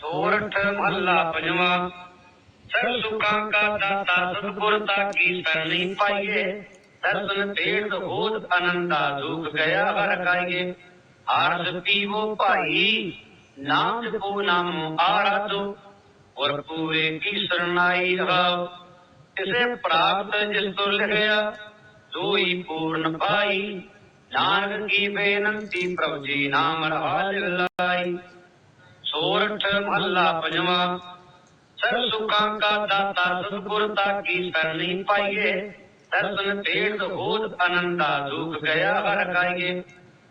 ਸੋਰਠ ਮਹੱਲਾ ਪੰਜਵਾਂ। ਸਰਬ ਸੁਖਾਂ ਕਾ ਦਾਤਾ ਸਤਿਗੁਰ ਤਾ ਕੀ ਸਰਣੀ ਪਾਈਏ। ਦਰਸ਼ਨ ਤੇੜ ਹੋਤ ਅਨੰਦਾ ਦੁਖ ਗਿਆ ਹਰ ਕਾਈਏ ਆਰਸ ਪੀਵੋ ਭਾਈ, ਨਾਮ ਜਪੋ ਨਾਮ ਆਰਾਧੋ। ਔਰ ਪੂਰੇ ਕੀ ਸਰਣਾਈ ਰਹਾਓ। ਇਸੇ ਪ੍ਰਾਪਤ ਜਿਸ ਤੋਂ ਲਿਖਿਆ, ਦੋਈ ਪੂਰਨ ਪਾਈ ਨਾਨਕ ਕੀ ਬੇਨੰਤੀ ਪ੍ਰਭੂ ਜੀ ਨਾਮ ਰਹਾ ਲਾਈ। ਸੋਰਠ ਮਹੱਲਾ ਪੰਜਵਾਂ। ਸਰਬ ਸੁਖਾਂ ਕਾ ਦਾਤਾ ਸਤਿਗੁਰ ਤਾ ਕੀ ਸਰਣੀ ਪਾਈਏ। ਦਰਸ਼ਨ ਤੇੜ ਹੋਤ ਅਨੰਦਾ ਦੁਖ ਗਿਆ ਹਰ ਕਾਈਏ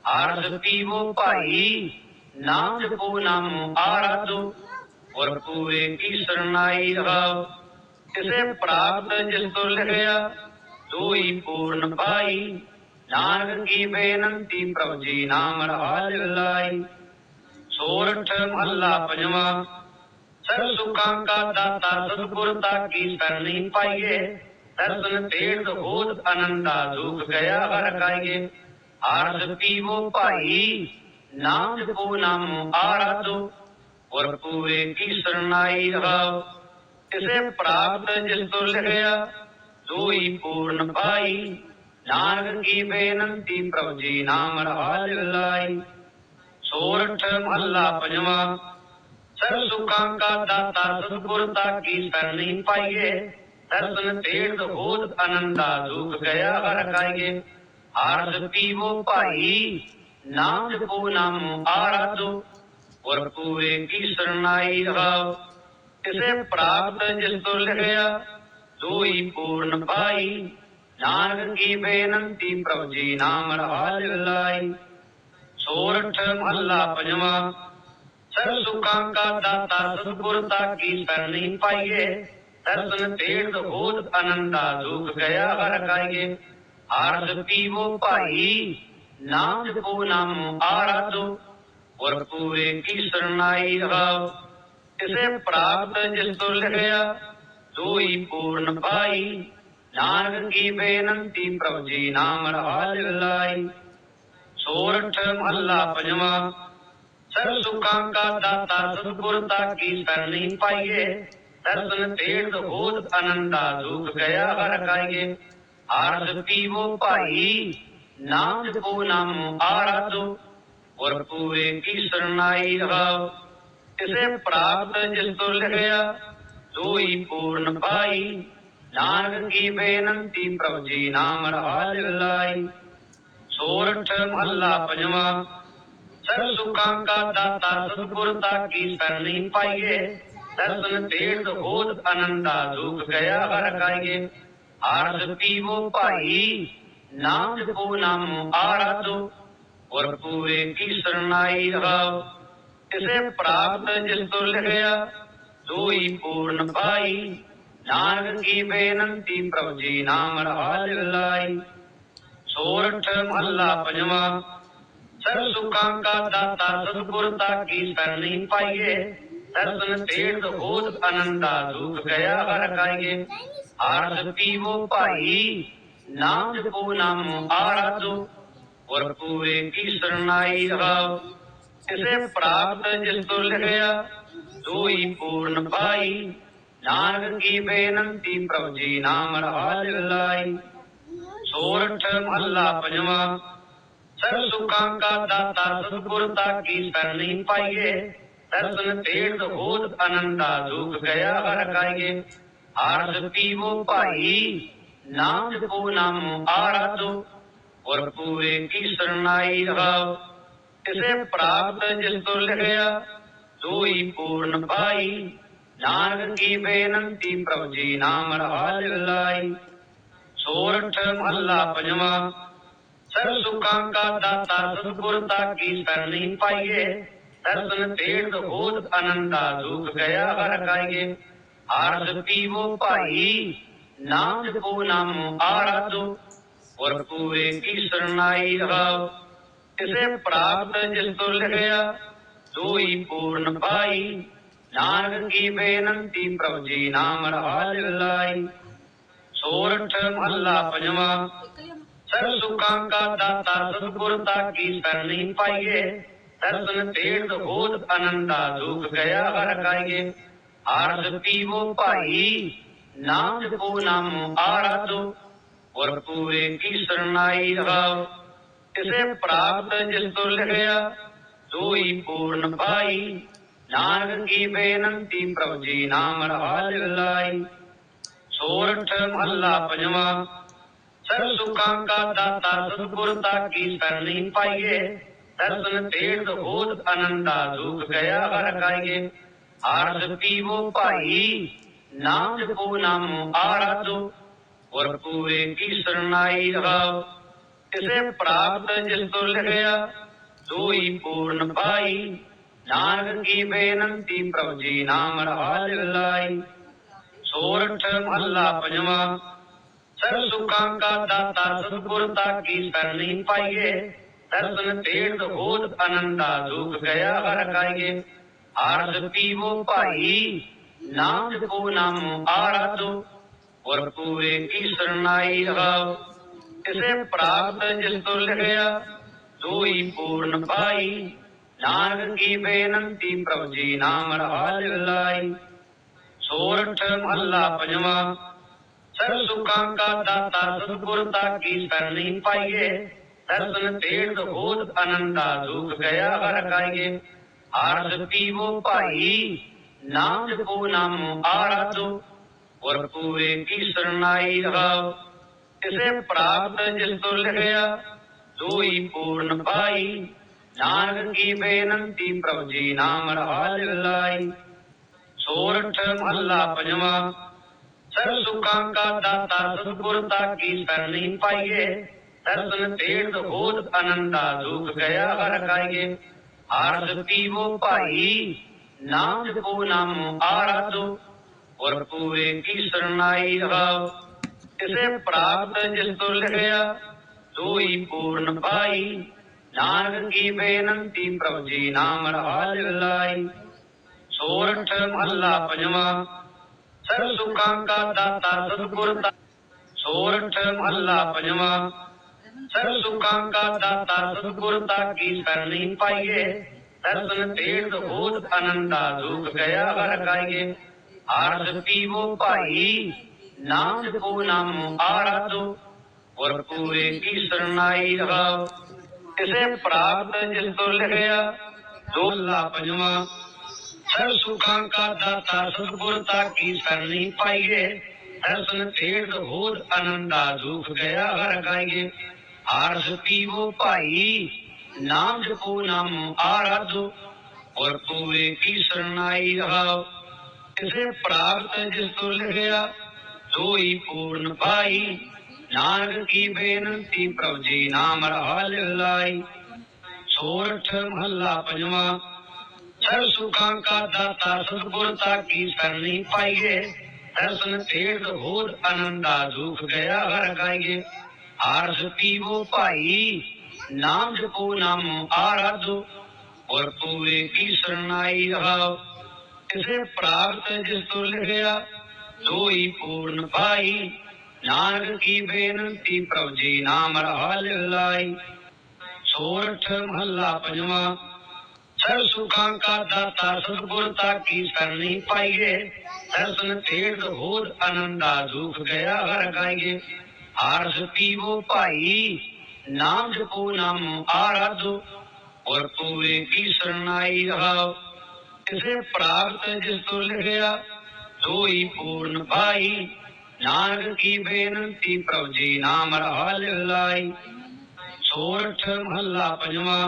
ਆਰਸ ਪੀਵੋ ਭਾਈ, ਨਾਮ ਜਪੋ ਨਾਮ ਆਰਾਧੋ। ਔਰ ਪੂਰੇ ਕੀ ਸਰਣਾਈ ਰਹਾਓ। ਕਿਸੇ ਪ੍ਰਾਪਤ ਜਿਸ ਤੋਂ ਲਿਖਿਆ, ਦੋਈ ਪੂਰਨ ਪਾਈ ਨਾਨਕ ਕੀ ਬੇਨੰਤੀ ਪ੍ਰਭੂ ਜੀ ਨਾਮ ਰਹਾ ਲਾਈ सोरठ भल्ला पंजवा सर सुखा का दाता सदगुरुता की सरनी पाइये दर्शन पेड़ होत अनंता दुख गया हर गाइये आरस पीवो पाई नाम को नाम आराधो। और पूरे की शरणाई रहा इसे प्राप्त जिस तो लिखया जो ही पूर्ण पाई। नानक की बेनती प्रभु जी नाम रहा लाई ਸੋਰਠ ਮਹੱਲਾ ਪੰਜਵਾਂ। ਸਰਬ ਸੁਖਾਂ ਕਾ ਦਾਤਾ ਸਤਿਗੁਰ ਤਾ ਕੀ ਸਰਣੀ ਪਾਈਏ। ਦਰਸ਼ਨ ਤੇੜ ਹੋਤ ਅਨੰਦਾ ਦੁਖ ਗਿਆ ਹਰ ਕਾਈਏ ਆਰਸ ਪੀਵੋ ਭਾਈ, ਨਾਮ ਜਪੋ ਨਾਮ ਆਰਾਧੋ। ਔਰ ਪੂਰੇ ਕੀ ਸਰਣਾਈ ਰਹਾਓ। ਕਿਸੇ ਪ੍ਰਾਪਤ ਜਿਸ ਤੋਂ ਲਿਖਿਆ ਦੋਈ ਪੂਰਨ ਪਾਈ ਨਾਨਕ ਕੀ ਬੇਨੰਤੀ ਪ੍ਰਭੂ ਜੀ ਨਾਮ ਰਹਾ ਲਾਈ ਸੋਰਠ ਮਹੱਲਾ ਪੰਜਵਾਂ ਸਰਬ ਸੁਖਾਂ ਕਾ ਦਾਤਾ ਸਤਿਗੁਰ ਤਾ ਕੀ ਸਰਣੀ ਪਾਈਏ? ਦਰਸ਼ਨ ਤੇੜ ਹੋਤ ਅਨੰਦਾ ਦੁਖ ਗਿਆ ਹਰ ਕਾਈਏ ਆਰਸ ਪੀਵੋ ਭਾਈ ਨਾਮ ਜਪੋ ਨਾਮ ਆਰਾਧੋ। ਔਰ ਪੂਰੇ ਕੀ ਸਰਣਾਈ ਰਹਾਓ। ਕਿਸੇ ਪ੍ਰਾਪਤ ਜਿਸ ਤੋਂ ਲਿਖਿਆ ਦੋਈ ਪੂਰਨ ਪਾਈ ਨਾਨਕ ਕੀ ਬੇਨੰਤੀ ਪ੍ਰਭੂ ਜੀ ਨਾਮ ਰਹਾ ਲਾਈ। सोरठ महला पंजवा सर सुखा का दाता सदगुरुता की सरणी पाइये दर्शन भेद होत अनंता दुख गया हर गाइये आरस पीवो पाई नाम जपो नाम आराधो। और पूरे की शरणाई रहाओ। इसे प्राप्त जिस तुल गया दो ही पूर्ण पाई। नानक की बेनती प्रभु जी नाम रहा लाई सोरठ भल्ला पंजवा सर सुखा का दाता सदगुरुता की सरणी पाइए। दर्शन भेद बोध अनंता दुख गया हर गाइए। आर्ज पीवो पाई नाम को नाम आराधो। और पूरे की शरणाई रहो। इसे प्राप्त जिस तो लिख गया जो ही पूर्ण पाई। नानक की बेनती प्रभु जी नाम रहा लाई। ਸੋਰਠ ਮਹੱਲਾ ਪੰਜਵਾਂ। ਸਰਬ ਸੁਖਾਂ ਕਾ ਦਾਤਾ ਸਤਿਗੁਰ ਤਾ ਕੀ ਸਰਣੀ ਪਾਈਏ? ਦਰਸ਼ਨ ਤੇੜ ਹੋਤ ਅਨੰਦਾ ਦੁਖ ਗਿਆ ਹਰ ਕਾਈਏ ਆਰਸ ਪੀਵੋ ਭਾਈ ਨਾਮ ਜਪੋ ਨਾਮ ਆਰਾਧੋ। ਔਰ ਪੂਰੇ ਕੀ ਸਰਣਾਈ ਰਹਾਓ ਕਿਸੇ ਪ੍ਰਾਪਤ ਜਿਸ ਤੋਂ ਲਿਖਿਆ ਦੋਈ ਪੂਰਨ ਪਾਈ ਨਾਨਕ ਕੀ ਬੇਨੰਤੀ ਪ੍ਰਭੂ ਜੀ ਨਾਮ ਰਹਾ ਲਾਈ। ਸੋਰਠ ਮਹੱਲਾ ਪੰਜਵਾਂ। ਸਰਬ ਸੁਖਾਂ ਕਾ ਦਾਤਾ ਸਤਿਗੁਰ ਤਾ ਕੀ ਸਰਣੀ ਪਾਈਏ? ਦਰਸ਼ਨ ਤੇੜ ਹੋਤ ਅਨੰਦਾ ਦੁਖ ਗਿਆ ਹਰ ਕਾਈਏ ਆਰਸ ਪੀਵੋ ਭਾਈ, ਨਾਮ ਜਪੋ ਨਾਮ ਆਰਾਧੋ। ਔਰ ਪੂਰੇ ਕੀ ਸਰਣਾਈ ਰਹਾਓ। ਕਿਸੇ ਪ੍ਰਾਪਤ ਜਿਸ ਤੋਂ ਲਿਖਿਆ, ਦੋਈ ਪੂਰਨ ਪਾਈ ਨਾਨਕ ਕੀ ਬੇਨੰਤੀ ਪ੍ਰਭੂ ਜੀ, ਨਾਮ ਰਹਾ ਲਾਈ। ਸੋਰਠ ਮਹੱਲਾ ਪੰਜਵਾਂ। ਸਰਬ ਸੁਖਾਂ ਕਾ ਦਾਤਾ ਸਤਿਗੁਰ ਤਾ ਕੀ ਸਰਣੀ ਪਾਈਏ। ਦਰਸ਼ਨ ਤੇੜ ਹੋਤ ਅਨੰਦਾ ਦੁਖ ਗਿਆ ਹਰ ਕਾਈਏ ਆਰਸ ਪੀਵੋ ਭਾਈ, ਨਾਮ ਜਪੋ ਨਾਮ ਆਰਾਧੋ। ਔਰ ਪੂਰੇ ਕੀ ਸਰਣਾਈ ਰਹਾਓ। ਕਿਸੇ ਪ੍ਰਾਪਤ ਜਿਸ ਤੋਂ ਲਿਖਿਆ ਦੋਈ ਪੂਰਨ ਪਾਈ ਨਾਨਕ ਕੀ ਬੇਨੰਤੀ ਪ੍ਰਭੂ ਜੀ ਨਾਮ ਰਹਾ ਲਾਈ ਸੋਰਠ ਮਹੱਲਾ ਪੰਜਵਾਂ। ਸਰ ਸੁਖਾਂ ਕਾ ਦਾਤਾ ਸਤਿਗੁਰ ਤਾ ਕੀ ਸਰਨੀ ਪਾਈਏ। ਦਰਸ਼ਨ ਤੇੜ ਹੋਤ ਅਨੰਤਾ ਦੁਖ ਗਿਆ ਹਰ ਕਾਈਏ ਆਰਸ ਪੀਵੋ ਭਾਈ, ਨਾਮ ਜਪੋ ਨਾਮ ਆਰਾਧੋ। ਔਰ ਪੂਰੇ ਕੀ ਸਰਨਾਈ ਰਹਾਓ। ਇਸੇ ਪ੍ਰਾਪਤ ਜਿਸ ਤੋਂ ਲਿਖਿਆ, ਦੋਈ ਪੂਰਨ ਭਾਈ। ਨਾਨਕ ਕੀ ਬੇਨਤੀ ਪ੍ਰਭ ਜੀ ਨਾਮ ਰਹਾਜ ਲਾਈ। सोरठ महला पंजवा सर्व सुखां का दाता सदगुरुता की सरणी पाइए दर्शन तीर्थ होत आनंदा दुख गया हर गाइए आरस पीवो भाई नाम जपो नाम आराधो और पूरे की शरणाई रहो इसे प्राप्त जिस तो लिखया तो ही पूर्ण पाई नानक की बेनंती प्रभु जी नाम रहा सोरठ महला पंजवा सर्व सुखां का दाता सदगुरुता की सरणी पाइए दर्शन तीर्थ होत आनंदा दुख गया हर गाइए आरस पीवो भाई नाम जपो नाम आराधो और पूरे की शरणाई रहो इसे प्राप्त जिस तो लिखया तो ही पूर्ण पाई नानक की बेनंती प्रभु जी नाम रहा लाई सोरठ महला पंजवा सर्व सुखां का दाता सदगुरुता की सरणी पाइए। दर्शन तीर्थ होत आनंदा दुख गया हर गाइए। आरस पीवो भाई नाम जपो नाम आराधो। और पूरे की शरणाई रहो। इसे प्राप्त जिस तो लिखया तो ही पूर्ण पाई। नानक की बेनंती प्रभु जी नाम रहा लाई सोरठ महला पंजवा सर्व सुखां का दाता सदगुरुता की सरणी पाइए दर्शन तीर्थ होत आनंदा दुख गया हर गाइए आरस पीवो भाई नाम जपो नाम आराधो और पूरे की शरणाई रहो इसे प्राप्त जिस तो लिखया तो ही पूर्ण पाई नानक की बेनंती प्रभु जी नाम रहा लाई सोरठ महला पंजवा सर्व सुखां का दाता सदगुरुता। सोरठ महला पंजवा सर्व सुखां का दाता सदगुरुता की सरणी पाइए। दर्शन तीर्थ होत आनंदा दुख गया हर गाइए। आरस पीवो भाई नाम जपो नाम आराधो। और पूरे की शरणाई रहो। इसे प्राप्त जिस तो लिखया दोला पंजवा सर्व सुखां का दाता सदगुरुता की सरणी पाइए। दर्शन तीर्थ होत आनंदा दुख गया हर गाइए आरस पीवो भाई नाम जपो नाम आराधो और पूरे की शरणाई रहो इसे प्राप्त जिस तो लिखया तो ही पूर्ण पाई। नानक की बेनंती प्रभु जी नाम रहा लाई सोरठ महला पंजवा सर्व सुखां का दाता सदगुरुता की सरणी पाइए। दर्शन तीर्थ होत आनंदा दुख गया हर गाइए। आरस पीवो भाई नाम जपो नाम आराधो। और पूरे की शरणाई रहो इसे प्राप्त जिस तो लिखया तो ही पूर्ण पाई नानक की बेनंती प्रभु जी नाम रहा लाई सोरठ महला पंजवा सर्व सुखां का दाता सदगुरुता की सरणी पाइए। दर्शन तीर्थ होत आनंदा दुख गया हर गाइए। आरस पीवो भाई नाम जपो नाम आराधो। और पूरे की शरणाई रहो इसे प्राप्त जिस तो लिखया तो ही पूर्ण पाई नानक की बेनंती प्रभु जी नाम रहा लाई सोरठ महला पंजवा।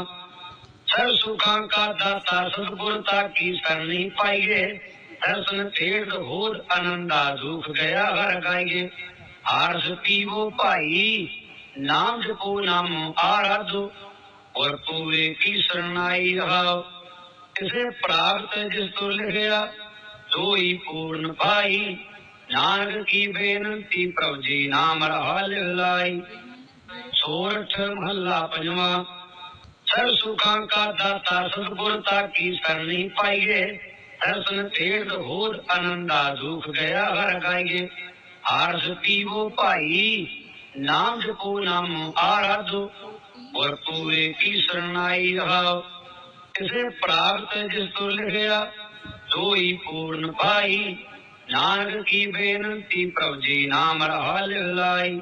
सर्व सुखां का दाता सदगुरुता की सरणी पाइए। दर्शन तीर्थ होत आनंदा दुख गया हर गाइए आरस पीवो भाई नाम जपो नाम आराधो। और पूरे की शरणाई रहो इसे प्राप्त जिस तो लिखया तो ही पूर्ण पाई नानक की बेनंती प्रभु जी नाम रहा लाई सोरठ महला पंजवा हर सर्व सुखांका दाता सदगुणता की सरणी पाइये दर्शन ठेठ होर आनंदा दुख गया हर गाइये हर्ष की वो पाई, नाम को नाम आराधो। और पूरे की शरणाई रहा इसे प्राप्त जिस तो लिखया तो ही पूर्ण पाई। नानक की बेनती प्रभु जी नाम रहा लिखलाई।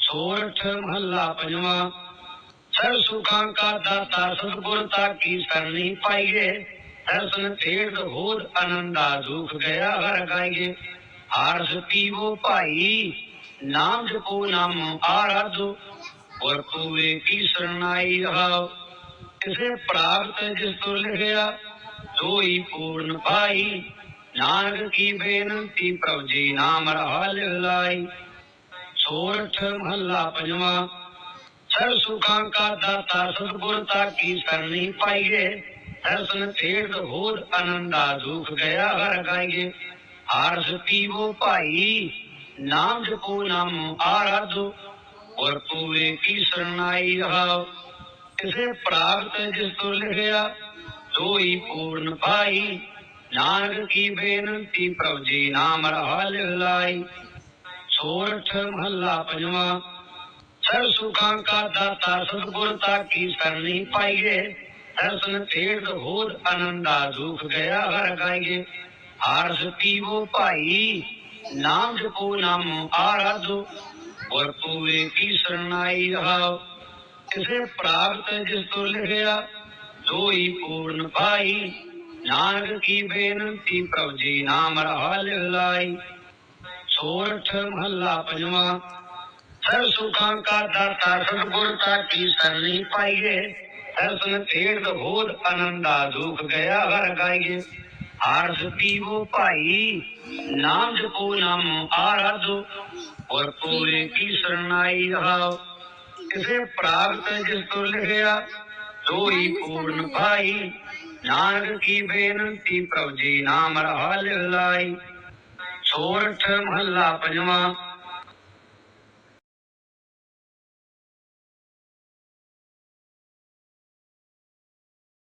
सोरठ महला पंजवा हर सुखांका दाता सदगुणता की सरणी पाइये हर्षन तेज होर आनंदा दुख गया हर गाइये आरस वो पाई नाम को नाम आराधो। और पूरे की शरणाई रहा किसे प्राप्त जिस तो लिखया दो ही पूर्ण पाई। नानक की बेनती प्रभु जी नाम रहा लिखलाई। सोरठ महला पंजवा हर सुखा का दाता सदगुणता की सरणी पाइये हर्षन तेज घोर आनंदा दुख गया हर गाइये हर्ष पीवो पाई, नाम को नाम आराधो। और पूरे की शरणाई रहा किसे प्राप्त जिस तो लिखया तो ही पूर्ण पाई। नानक की बेनती प्रभु जी नाम रहा लिखलाई। छोर छ महला पंजवा हर सर्व सुखांका दाता सदगुणता की सरणी पाइये दर्शन तीर्थ होर आनंदा दुख गया हर गाइये आरस की वो पाई, नाम को नाम आराधो। और पूरे की शरणाई रहा इसे प्राप्त जिस तो लिखया दो ही पूर्ण पाई नानक की बेनती प्रभु जी नाम रहा लिखलाई। छोर छ महला पंजवा हर सुकांका दाता सदगुरता की सरनी पाइये हर सुन तेड़ भूत अनंदा दुख गया हर गाइये आरस की वो पाई, नाम जपो नाम आराधो, और पूरे की शरणाई रहा इसे प्राप्त जिस तो लिखया तो ही पूर्ण पाई नानक की बेनती प्रभु जी नाम रहा लिखलाई। छोरठ महला पंजवा